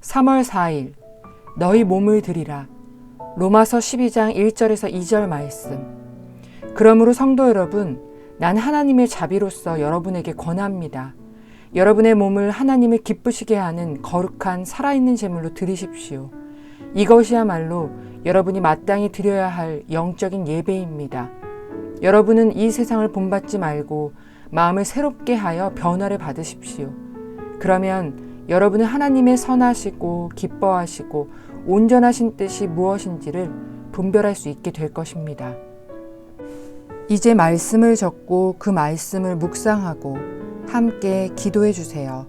3월 4일 너희 몸을 드리라. 로마서 12장 1절에서 2절 말씀. 그러므로 성도 여러분, 난 하나님의 자비로서 여러분에게 권합니다. 여러분의 몸을 하나님을 기쁘시게 하는 거룩한 살아있는 제물로 드리십시오. 이것이야말로 여러분이 마땅히 드려야 할 영적인 예배입니다. 여러분은 이 세상을 본받지 말고 마음을 새롭게 하여 변화를 받으십시오. 그러면 여러분은 하나님의 선하시고 기뻐하시고 온전하신 뜻이 무엇인지를 분별할 수 있게 될 것입니다. 이제 말씀을 적고 그 말씀을 묵상하고 함께 기도해 주세요.